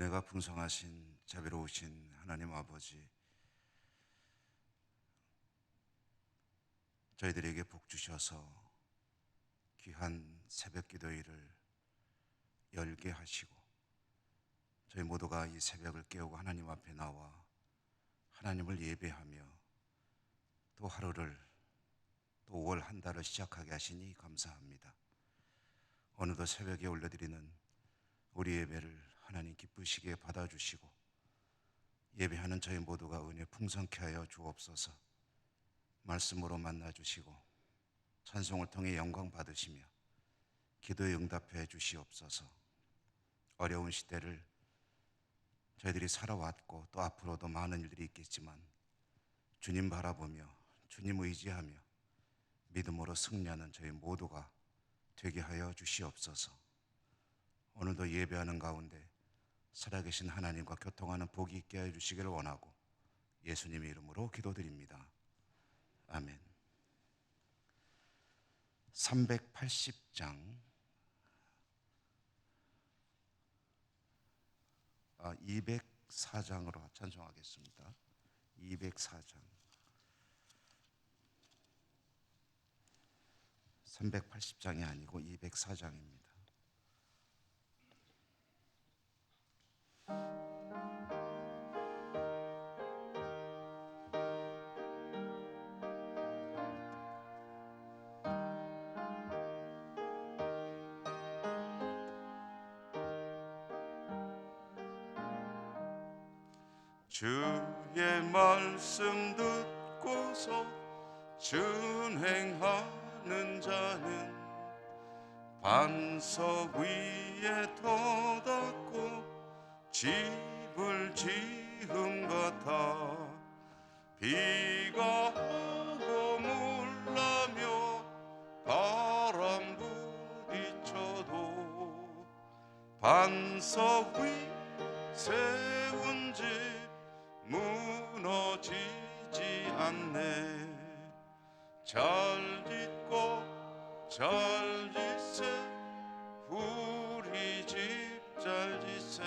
은혜가 풍성하신 자비로우신 하나님 아버지 저희들에게 복 주셔서 귀한 새벽 기도 일을 열게 하시고 저희 모두가 이 새벽을 깨우고 하나님 앞에 나와 하나님을 예배하며 또 하루를 또 5월 한 달을 시작하게 하시니 감사합니다. 어느덧 새벽에 올려드리는 우리 예배를 하나님 기쁘시게 받아주시고 예배하는 저희 모두가 은혜 풍성케 하여 주옵소서 말씀으로 만나주시고 찬송을 통해 영광 받으시며 기도에 응답해 주시옵소서 어려운 시대를 저희들이 살아왔고 또 앞으로도 많은 일들이 있겠지만 주님 바라보며 주님 의지하며 믿음으로 승리하는 저희 모두가 되게 하여 주시옵소서. 오늘도 예배하는 가운데 살아계신 하나님과 교통하는 복이 있게 해 주시기를 원하고 예수님의 이름으로 기도드립니다. 아멘. 380장 아, 204장으로 찬송하겠습니다. 204장 380장이 아니고 204장입니다. 주의 말씀 듣고서 준행하는 자는 반석 위에 터닫고 집을 지음 같아 비가 오고 물나며 바람 부딪혀도 반석 위집 무너지지 않네. 잘 짓고 잘 짓세. 우리 집 잘 짓세.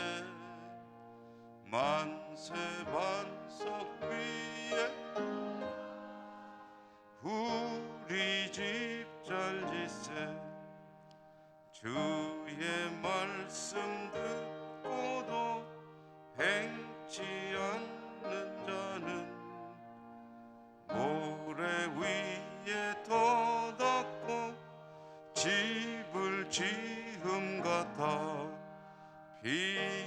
만세 반석 위에 우리 집 잘 짓세. 주의 말씀 비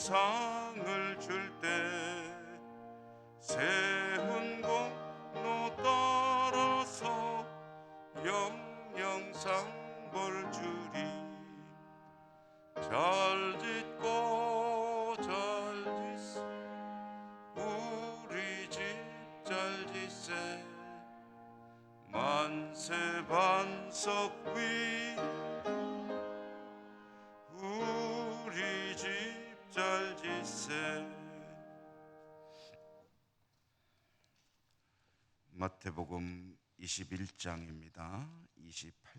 지은 상을 줄 때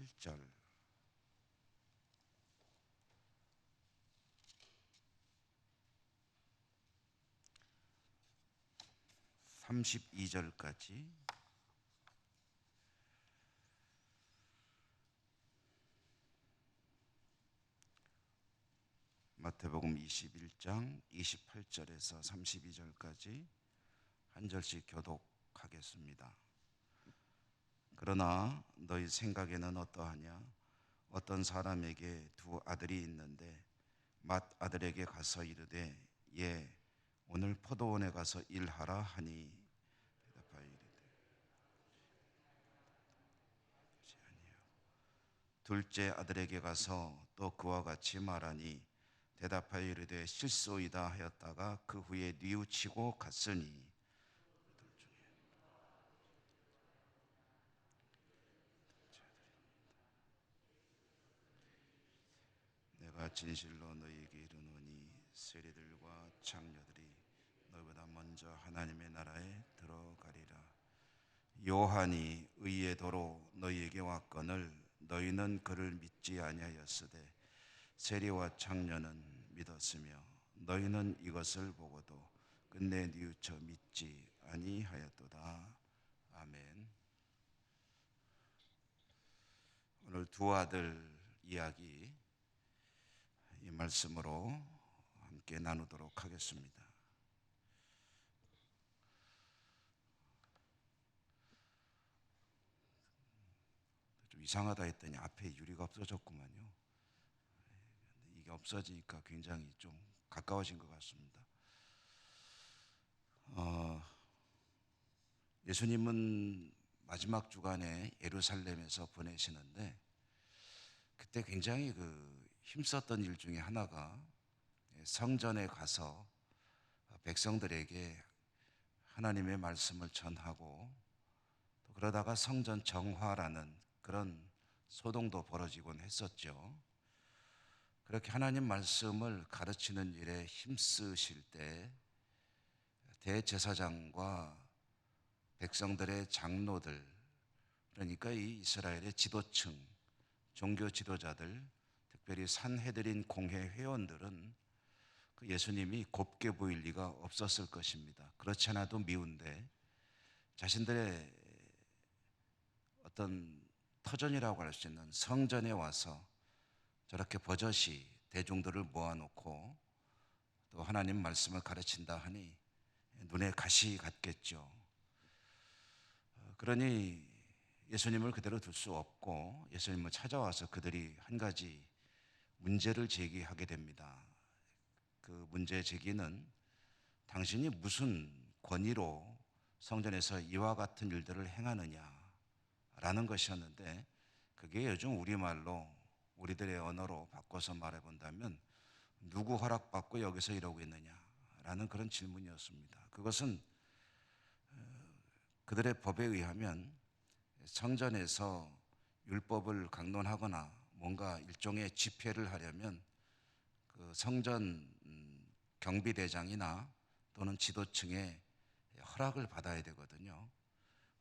28절 32절까지 마태복음 21장 28절에서 32절까지 한 절씩 교독하겠습니다. 그러나 너희 생각에는 어떠하냐? 어떤 사람에게 두 아들이 있는데 맏 아들에게 가서 이르되 예 오늘 포도원에 가서 일하라 하니. 대답하여 이르되 아니요. 둘째 아들에게 가서 또 그와 같이 말하니. 대답하여 이르되 실소이다 하였다가 그 후에 뉘우치고 갔으니 진실로 너희에게 이르노니 세리들과 장녀들이 너희보다 먼저 하나님의 나라에 들어가리라. 요한이 의의 도로 너희에게 왔거늘 너희는 그를 믿지 아니하였으되 세리와 장녀는 믿었으며 너희는 이것을 보고도 끝내 뉘우쳐 믿지 아니하였도다. 아멘. 오늘 두 아들 이야기 이 말씀으로 함께 나누도록 하겠습니다. 좀 이상하다 했더니 앞에 유리가 없어졌구만요. 이게 없어지니까 굉장히 좀 가까워진 것 같습니다. 어, 예수님은 마지막 주간에 예루살렘에서 보내시는데 그때 굉장히 그 힘썼던 일 중에 하나가 성전에 가서 백성들에게 하나님의 말씀을 전하고 또 그러다가 성전 정화라는 그런 소동도 벌어지곤 했었죠. 그렇게 하나님 말씀을 가르치는 일에 힘쓰실 때 대제사장과 백성들의 장로들 그러니까 이 이스라엘의 지도층 종교 지도자들 특별히 산해드린 공회 회원들은 그 예수님이 곱게 보일 리가 없었을 것입니다. 그렇지 않아도 미운데 자신들의 어떤 터전이라고 할 수 있는 성전에 와서 저렇게 버젓이 대중들을 모아놓고 또 하나님 말씀을 가르친다 하니 눈에 가시 같겠죠. 그러니 예수님을 그대로 둘 수 없고 예수님을 찾아와서 그들이 한 가지 문제를 제기하게 됩니다. 그 문제 제기는 당신이 무슨 권위로 성전에서 이와 같은 일들을 행하느냐라는 것이었는데 그게 요즘 우리말로 우리들의 언어로 바꿔서 말해 본다면 누구 허락받고 여기서 이러고 있느냐라는 그런 질문이었습니다. 그것은 그들의 법에 의하면 성전에서 율법을 강론하거나 뭔가 일종의 집회를 하려면 그 성전 경비대장이나 또는 지도층의 허락을 받아야 되거든요.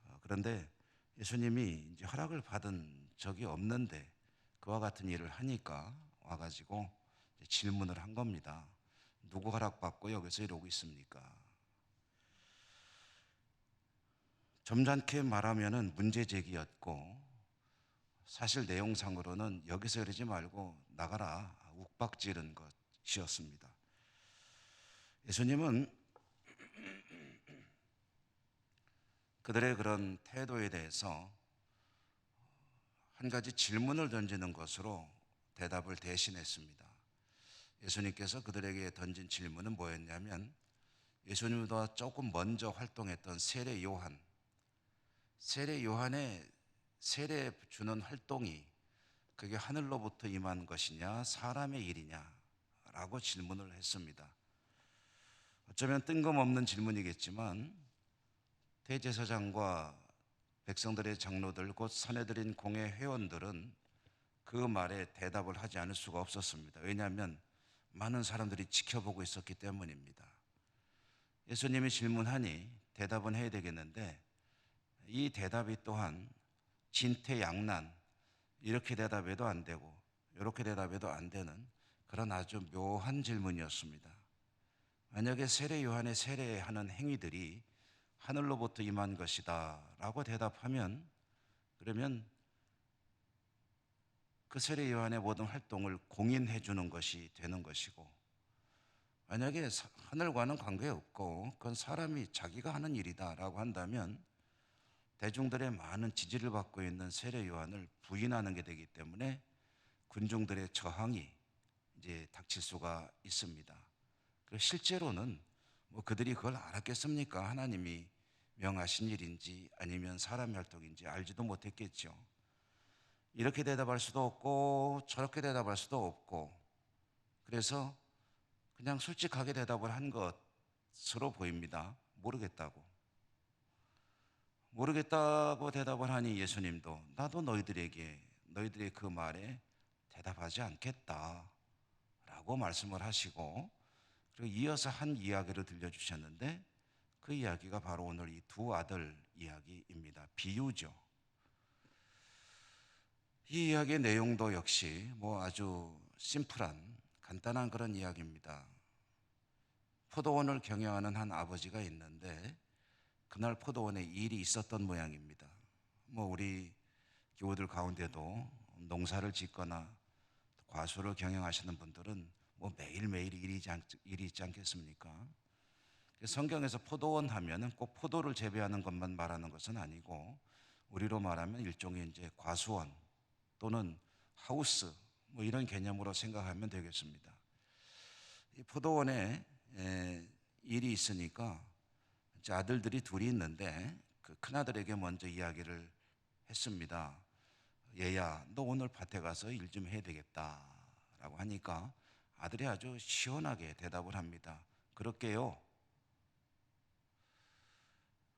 어, 그런데 예수님이 이제 허락을 받은 적이 없는데 그와 같은 일을 하니까 와가지고 질문을 한 겁니다. 누구 허락받고 여기서 이러고 있습니까? 점잖게 말하면은 문제 제기였고 사실 내용상으로는 여기서 이러지 말고 나가라 욱박 지른 것이었습니다. 예수님은 그들의 그런 태도에 대해서 한 가지 질문을 던지는 것으로 대답을 대신했습니다. 예수님께서 그들에게 던진 질문은 뭐였냐면 예수님보다 조금 먼저 활동했던 세례 요한, 세례 요한의 세례 주는 활동이 그게 하늘로부터 임한 것이냐 사람의 일이냐라고 질문을 했습니다. 어쩌면 뜬금없는 질문이겠지만 대제사장과 백성들의 장로들 곧 산해드린 공회 회원들은 그 말에 대답을 하지 않을 수가 없었습니다. 왜냐하면 많은 사람들이 지켜보고 있었기 때문입니다. 예수님이 질문하니 대답은 해야 되겠는데 이 대답이 또한 진퇴양난 이렇게 대답해도 안 되고 이렇게 대답해도 안 되는 그런 아주 묘한 질문이었습니다. 만약에 세례 요한의 세례하는 행위들이 하늘로부터 임한 것이다라고 대답하면 그러면 그 세례 요한의 모든 활동을 공인해 주는 것이 되는 것이고 만약에 사- 하늘과는 관계없고 그건 사람이 자기가 하는 일이다라고 한다면 대중들의 많은 지지를 받고 있는 세례 요한을 부인하는 게 되기 때문에 군중들의 저항이 이제 닥칠 수가 있습니다. 실제로는 뭐 그들이 그걸 알았겠습니까? 하나님이 명하신 일인지 아니면 사람 활동인지 알지도 못했겠죠. 이렇게 대답할 수도 없고 저렇게 대답할 수도 없고 그래서 그냥 솔직하게 대답을 한 것으로 보입니다. 모르겠다고. 모르겠다고 대답을 하니 예수님도 나도 너희들에게 너희들의 그 말에 대답하지 않겠다. 라고 말씀을 하시고 그리고 이어서 한 이야기를 들려주셨는데 그 이야기가 바로 오늘 이 두 아들 이야기입니다. 비유죠. 이 이야기의 내용도 역시 뭐 아주 심플한 간단한 그런 이야기입니다. 포도원을 경영하는 한 아버지가 있는데 그날 포도원에 일이 있었던 모양입니다. 뭐 우리 교우들 가운데도 농사를 짓거나 과수를 경영하시는 분들은 뭐 매일매일 일이 있지, 않, 일이 있지 않겠습니까? 성경에서 포도원 하면은 꼭 포도를 재배하는 것만 말하는 것은 아니고 우리로 말하면 일종의 이제 과수원 또는 하우스 뭐 이런 개념으로 생각하면 되겠습니다. 이 포도원에 에, 일이 있으니까 이제 아들들이 둘이 있는데 그 큰아들에게 먼저 이야기를 했습니다. 얘야, 너 오늘 밭에 가서 일 좀 해야 되겠다. 라고 하니까 아들이 아주 시원하게 대답을 합니다. 그럴게요.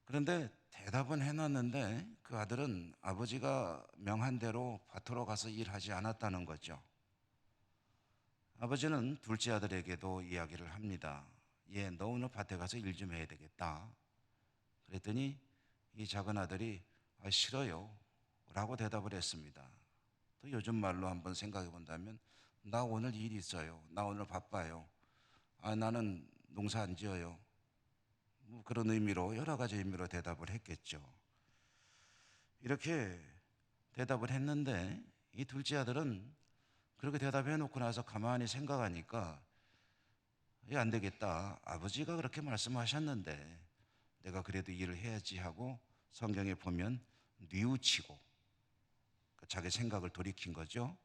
그런데 대답은 해놨는데 그 아들은 아버지가 명한 대로 밭으로 가서 일하지 않았다는 거죠. 아버지는 둘째 아들에게도 이야기를 합니다. 예, 너 오늘 밭에 가서 일 좀 해야 되겠다. 그랬더니 이 작은 아들이 아, 싫어요. 라고 대답을 했습니다. 또 요즘 말로 한번 생각해 본다면 나 오늘 일 있어요. 나 오늘 바빠요. 아, 나는 농사 안 지어요. 뭐 그런 의미로 여러 가지 의미로 대답을 했겠죠. 이렇게 대답을 했는데 이 둘째 아들은 그렇게 대답해 놓고 나서 가만히 생각하니까 이 안 되겠다. 아버지가 그렇게 말씀하셨는데 내가 그래도 일을 해야지 하고 성경에 보면 뉘우치고 자기 생각을 돌이킨 거죠.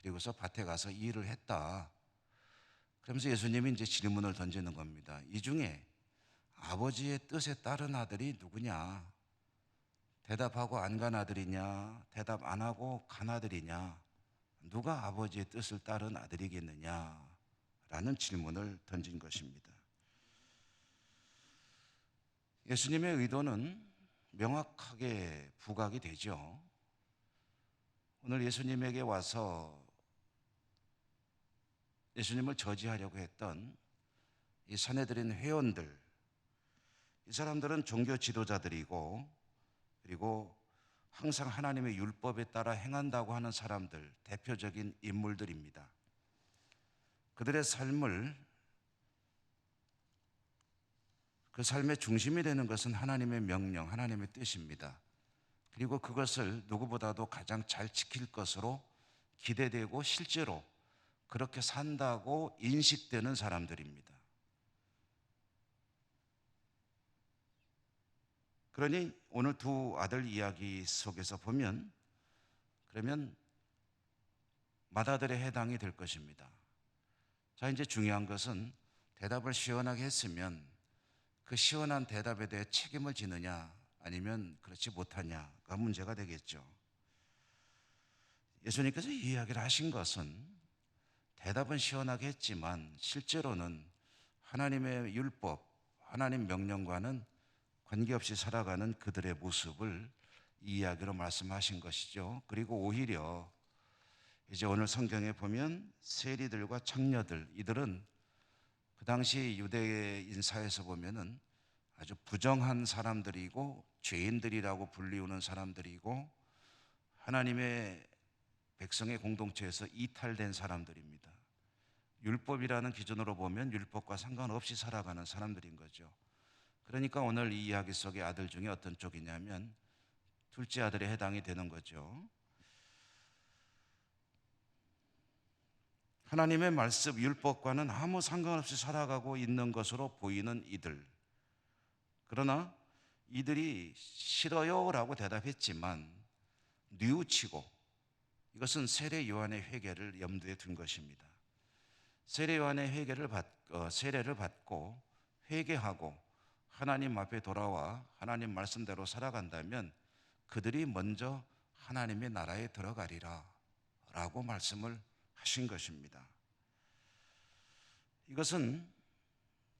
그리고서 밭에 가서 일을 했다. 그러면서 예수님이 이제 질문을 던지는 겁니다. 이 중에 아버지의 뜻에 따른 아들이 누구냐? 대답하고 안 간 아들이냐? 대답 안 하고 간 아들이냐? 누가 아버지의 뜻을 따른 아들이겠느냐? 라는 질문을 던진 것입니다. 예수님의 의도는 명확하게 부각이 되죠. 오늘 예수님에게 와서 예수님을 저지하려고 했던 이 사내들인 회원들, 이 사람들은 종교 지도자들이고 그리고 항상 하나님의 율법에 따라 행한다고 하는 사람들, 대표적인 인물들입니다. 그들의 삶을 그 삶의 중심이 되는 것은 하나님의 명령, 하나님의 뜻입니다. 그리고 그것을 누구보다도 가장 잘 지킬 것으로 기대되고 실제로 그렇게 산다고 인식되는 사람들입니다. 그러니 오늘 두 아들 이야기 속에서 보면 그러면 맏아들에 해당이 될 것입니다. 자, 이제 중요한 것은 대답을 시원하게 했으면 그 시원한 대답에 대해 책임을 지느냐 아니면 그렇지 못하냐가 문제가 되겠죠. 예수님께서 이 이야기를 하신 것은 대답은 시원하게 했지만 실제로는 하나님의 율법, 하나님 명령과는 관계없이 살아가는 그들의 모습을 이 이야기로 말씀하신 것이죠. 그리고 오히려 이제 오늘 성경에 보면 세리들과 창녀들 이들은 그 당시 유대인 사회에서 보면은 아주 부정한 사람들이고 죄인들이라고 불리우는 사람들이고 하나님의 백성의 공동체에서 이탈된 사람들입니다. 율법이라는 기준으로 보면 율법과 상관없이 살아가는 사람들인 거죠. 그러니까 오늘 이 이야기 속의 아들 중에 어떤 쪽이냐면 둘째 아들에 해당이 되는 거죠. 하나님의 말씀 율법과는 아무 상관없이 살아가고 있는 것으로 보이는 이들. 그러나 이들이 싫어요 라고 대답했지만 뉘우치고 이것은 세례 요한의 회개를 염두에 둔 것입니다. 세례 요한의 회개를 받 어, 세례를 받고 회개하고 하나님 앞에 돌아와 하나님 말씀대로 살아간다면 그들이 먼저 하나님의 나라에 들어가리라 라고 말씀을 하신 것입니다. 이것은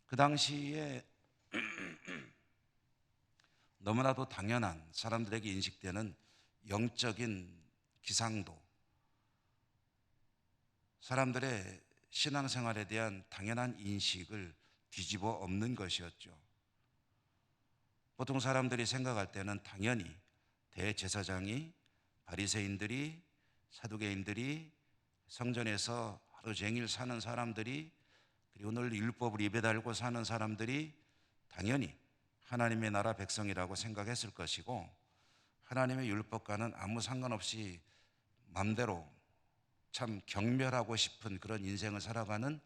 그 당시에 너무나도 당연한 사람들에게 인식되는 영적인 기상도, 사람들의 신앙생활에 대한 당연한 인식을 뒤집어 엎는 것이었죠. 보통 사람들이 생각할 때는 당연히 대제사장이 바리새인들이 사두개인들이 성전에서 하루 종일 사는 사람들이 그리고 오늘 율법을 입에 달고 사는 사람들이 당연히 하나님의 나라 백성이라고 생각했을 것이고 하나님의 율법과는 아무 상관없이 맘대로 참 경멸하고 싶은 그런 인생을 살아가는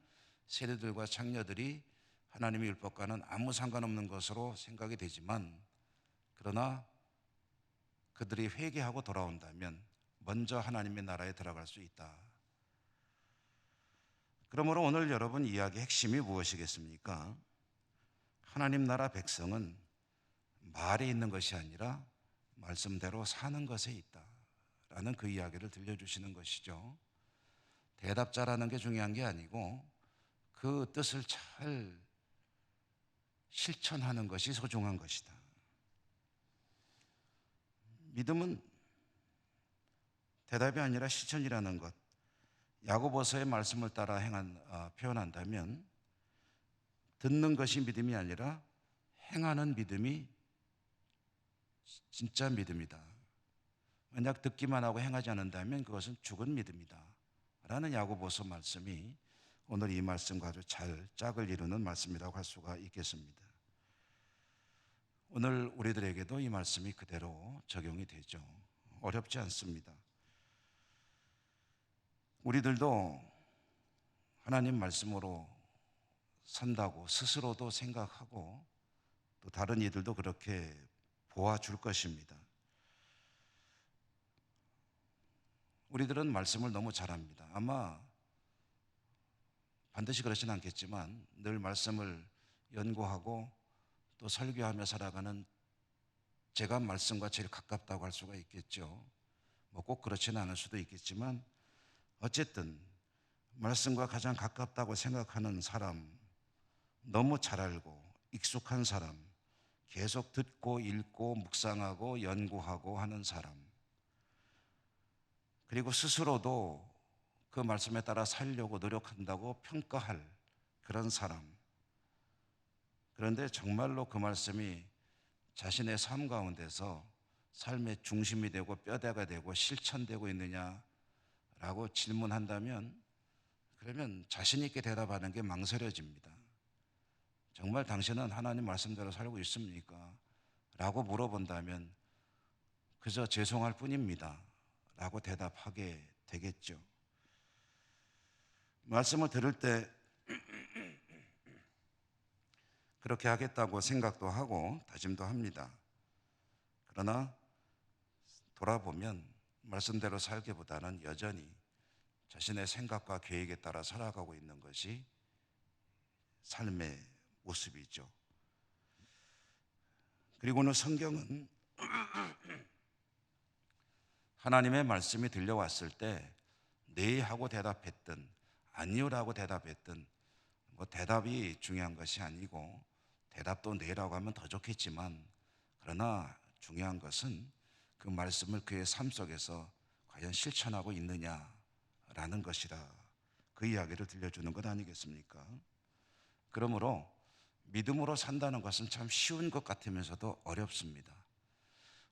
세대들과 창녀들이 하나님의 율법과는 아무 상관없는 것으로 생각이 되지만 그러나 그들이 회개하고 돌아온다면 먼저 하나님의 나라에 들어갈 수 있다. 그러므로 오늘 여러분 이야기 핵심이 무엇이겠습니까? 하나님 나라 백성은 말에 있는 것이 아니라 말씀대로 사는 것에 있다. 라는 그 이야기를 들려주시는 것이죠. 대답자라는 게 중요한 게 아니고 그 뜻을 잘 실천하는 것이 소중한 것이다. 믿음은 대답이 아니라 실천이라는 것. 야고보서의 말씀을 따라 행한 어, 표현한다면 듣는 것이 믿음이 아니라 행하는 믿음이 진짜 믿음이다. 만약 듣기만 하고 행하지 않는다면 그것은 죽은 믿음이다. 라는 야고보서 말씀이 오늘 이 말씀과 아주 잘 짝을 이루는 말씀이라고 할 수가 있겠습니다. 오늘 우리들에게도 이 말씀이 그대로 적용이 되죠. 어렵지 않습니다. 우리들도 하나님 말씀으로 산다고 스스로도 생각하고 또 다른 이들도 그렇게 보아줄 것입니다. 우리들은 말씀을 너무 잘합니다. 아마 반드시 그렇지는 않겠지만 늘 말씀을 연구하고 또 설교하며 살아가는 제가 말씀과 제일 가깝다고 할 수가 있겠죠. 뭐 꼭 그렇지는 않을 수도 있겠지만 어쨌든 말씀과 가장 가깝다고 생각하는 사람, 너무 잘 알고 익숙한 사람, 계속 듣고 읽고 묵상하고 연구하고 하는 사람, 그리고 스스로도 그 말씀에 따라 살려고 노력한다고 평가할 그런 사람. 그런데 정말로 그 말씀이 자신의 삶 가운데서 삶의 중심이 되고 뼈대가 되고 실천되고 있느냐 라고 질문한다면 그러면 자신 있게 대답하는 게 망설여집니다. 정말 당신은 하나님 말씀대로 살고 있습니까? 라고 물어본다면 그저 죄송할 뿐입니다. 라고 대답하게 되겠죠. 말씀을 들을 때 그렇게 하겠다고 생각도 하고 다짐도 합니다. 그러나 돌아보면 말씀대로 살기보다는 여전히 자신의 생각과 계획에 따라 살아가고 있는 것이 삶의 모습이죠. 그리고는 성경은 하나님의 말씀이 들려왔을 때 네 하고 대답했든 아니요라고 대답했든 뭐 대답이 중요한 것이 아니고 대답도 네라고 하면 더 좋겠지만 그러나 중요한 것은 그 말씀을 그의 삶 속에서 과연 실천하고 있느냐라는 것이라 그 이야기를 들려주는 것 아니겠습니까? 그러므로 믿음으로 산다는 것은 참 쉬운 것 같으면서도 어렵습니다.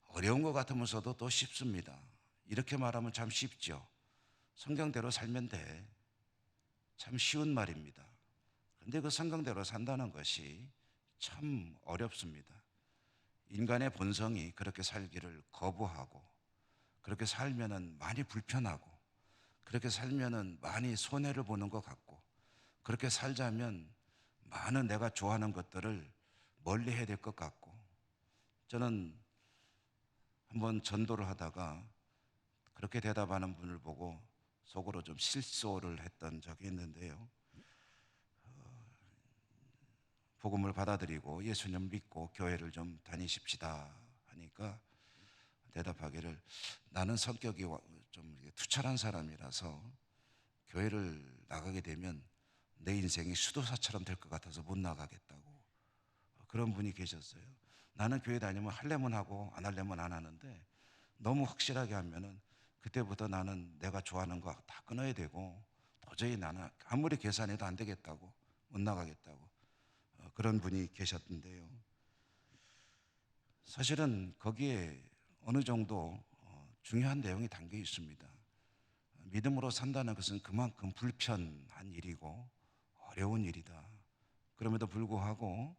어려운 것 같으면서도 또 쉽습니다. 이렇게 말하면 참 쉽죠. 성경대로 살면 돼. 참 쉬운 말입니다. 그런데 그 성경대로 산다는 것이 참 어렵습니다. 인간의 본성이 그렇게 살기를 거부하고 그렇게 살면은 많이 불편하고 그렇게 살면은 많이 손해를 보는 것 같고 그렇게 살자면 많은 내가 좋아하는 것들을 멀리 해야 될 것 같고 저는 한번 전도를 하다가 그렇게 대답하는 분을 보고 속으로 좀 실소를 했던 적이 있는데요. 어, 복음을 받아들이고 예수님 믿고 교회를 좀 다니십시다 하니까 대답하기를 나는 성격이 와- 좀 투철한 사람이라서 교회를 나가게 되면 내 인생이 수도사처럼 될 것 같아서 못 나가겠다고 그런 분이 계셨어요. 나는 교회 다니면 할래면 하고 안 할래면 안 하는데 너무 확실하게 하면은 그때부터 나는 내가 좋아하는 거 다 끊어야 되고 도저히 나는 아무리 계산해도 안 되겠다고 못 나가겠다고 어, 그런 분이 계셨는데요. 사실은 거기에 어느 정도 어, 중요한 내용이 담겨 있습니다. 믿음으로 산다는 것은 그만큼 불편한 일이고 어려운 일이다. 그럼에도 불구하고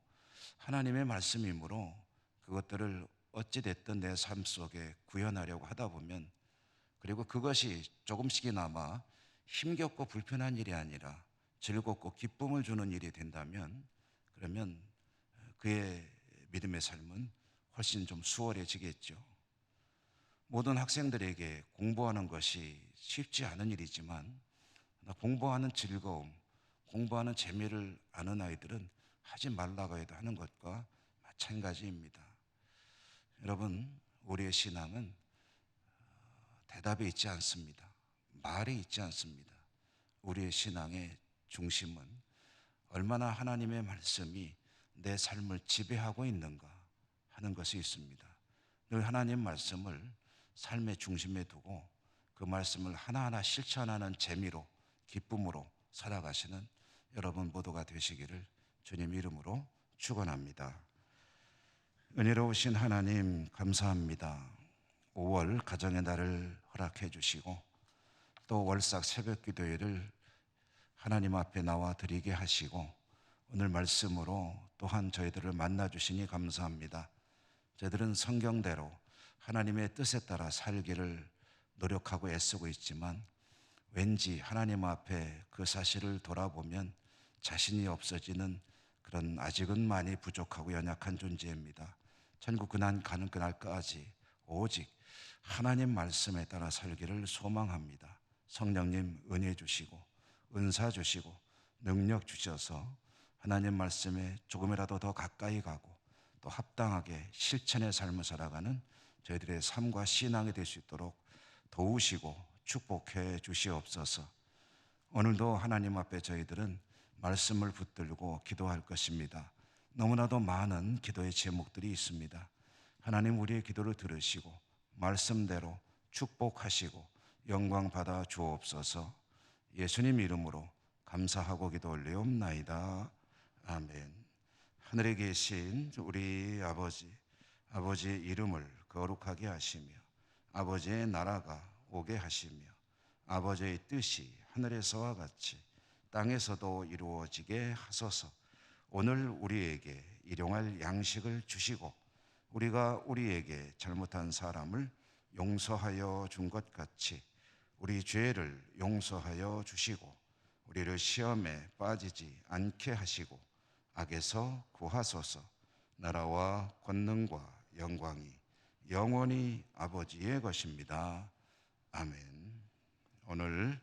하나님의 말씀이므로 그것들을 어찌됐든 내 삶 속에 구현하려고 하다 보면 그리고 그것이 조금씩이나마 힘겹고 불편한 일이 아니라 즐겁고 기쁨을 주는 일이 된다면 그러면 그의 믿음의 삶은 훨씬 좀 수월해지겠죠. 모든 학생들에게 공부하는 것이 쉽지 않은 일이지만 공부하는 즐거움, 공부하는 재미를 아는 아이들은 하지 말라고 해도 하는 것과 마찬가지입니다. 여러분, 우리의 신앙은 어, 대답에 있지 않습니다. 말에 있지 않습니다. 우리의 신앙의 중심은 얼마나 하나님의 말씀이 내 삶을 지배하고 있는가 하는 것이 있습니다. 늘 하나님 말씀을 삶의 중심에 두고 그 말씀을 하나하나 실천하는 재미로 기쁨으로 살아가시는 여러분 모두가 되시기를 주님 이름으로 축원합니다. 은혜로우신 하나님 감사합니다. 5월 가정의 날을 허락해 주시고 또 월삭 새벽 기도회를 하나님 앞에 나와 드리게 하시고 오늘 말씀으로 또한 저희들을 만나 주시니 감사합니다. 저희들은 성경대로 하나님의 뜻에 따라 살기를 노력하고 애쓰고 있지만 왠지 하나님 앞에 그 사실을 돌아보면 자신이 없어지는 그런 아직은 많이 부족하고 연약한 존재입니다. 천국 근한 가는 그날까지 오직 하나님 말씀에 따라 살기를 소망합니다. 성령님 은혜 주시고 은사 주시고 능력 주셔서 하나님 말씀에 조금이라도 더 가까이 가고 또 합당하게 실천의 삶을 살아가는 저희들의 삶과 신앙이 될 수 있도록 도우시고 축복해 주시옵소서. 오늘도 하나님 앞에 저희들은 말씀을 붙들고 기도할 것입니다. 너무나도 많은 기도의 제목들이 있습니다. 하나님 우리의 기도를 들으시고 말씀대로 축복하시고 영광 받아 주옵소서. 예수님 이름으로 감사하고 기도 올리옵나이다. 아멘. 하늘에 계신 우리 아버지, 아버지의 이름을 거룩하게 하시며 아버지의 나라가 오게 하시며 아버지의 뜻이 하늘에서와 같이 땅에서도 이루어지게 하소서. 오늘 우리에게 일용할 양식을 주시고 우리가 우리에게 잘못한 사람을 용서하여 준 것 같이 우리 죄를 용서하여 주시고 우리를 시험에 빠지지 않게 하시고 악에서 구하소서. 나라와 권능과 영광이 영원히 아버지의 것입니다. 아멘. 오늘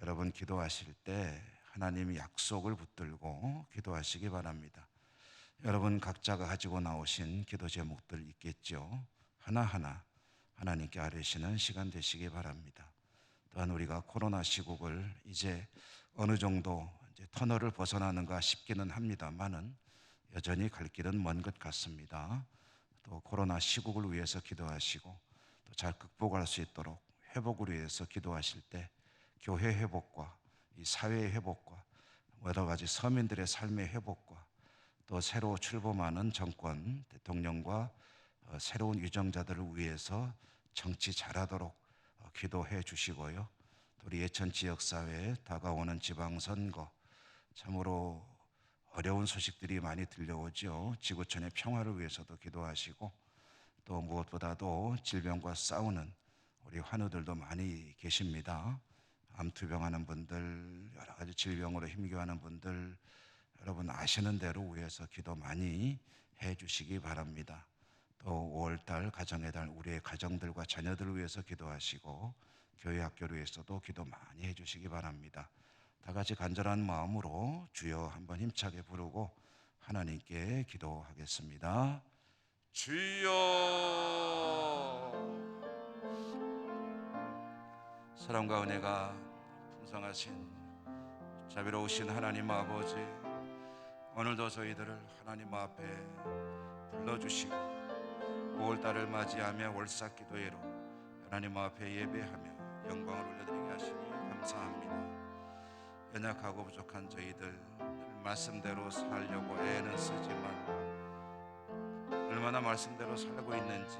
여러분 기도하실 때 하나님이 약속을 붙들고 기도하시기 바랍니다. 여러분 각자가 가지고 나오신 기도 제목들 있겠죠. 하나하나 하나님께 아뢰시는 시간 되시기 바랍니다. 또한 우리가 코로나 시국을 이제 어느 정도 이제 터널을 벗어나는가 싶기는 합니다만은 여전히 갈 길은 먼 것 같습니다. 또 코로나 시국을 위해서 기도하시고 또 잘 극복할 수 있도록 회복을 위해서 기도하실 때 교회 회복과 이 사회의 회복과 여러 가지 서민들의 삶의 회복과 또 새로 출범하는 정권 대통령과 어, 새로운 유정자들을 위해서 정치 잘하도록 어, 기도해 주시고요. 또 우리 예천 지역 사회에 다가오는 지방 선거 참으로 어려운 소식들이 많이 들려오죠. 지구촌의 평화를 위해서도 기도하시고 또 무엇보다도 질병과 싸우는 우리 환우들도 많이 계십니다. 암투병하는 분들, 여러 가지 질병으로 힘겨워하는 분들, 여러분 아시는 대로 위해서 기도 많이 해 주시기 바랍니다. 또 5월달 가정의 달 우리의 가정들과 자녀들을 위해서 기도하시고 교회 학교를 위해서도 기도 많이 해주시기 바랍니다. 다 같이 간절한 마음으로 주여 한번 힘차게 부르고 하나님께 기도하겠습니다. 주여 사랑과 은혜가 풍성하신 자비로우신 하나님 아버지 오늘도 저희들을 하나님 앞에 불러주시고 5월달을 맞이하며 월삭 기도회로 하나님 앞에 예배하며 영광을 올려드리게 하시니 감사합니다. 연약하고 부족한 저희들 늘 말씀대로 살려고 애는 쓰지만 얼마나 말씀대로 살고 있는지